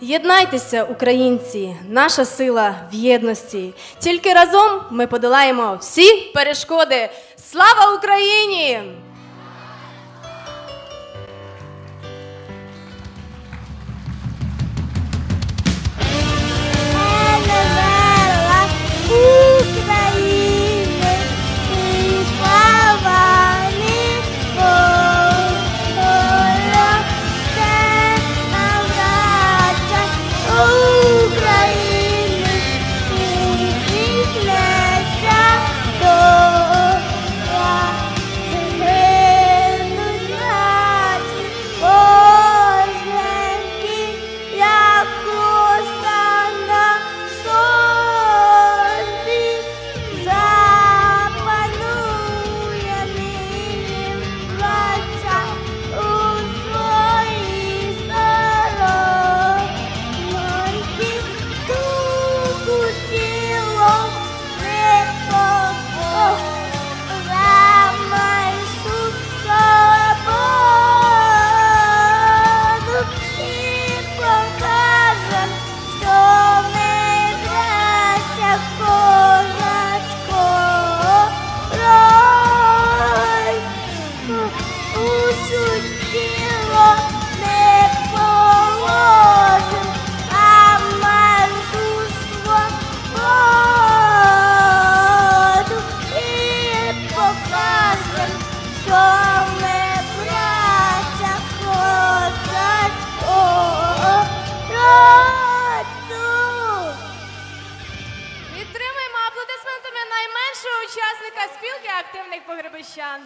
Єднайтеся, українці! Наша сила в єдності. Тільки разом ми подолаємо всі перешкоди. Слава Україні! найменшого учасника спілки активних погребищан.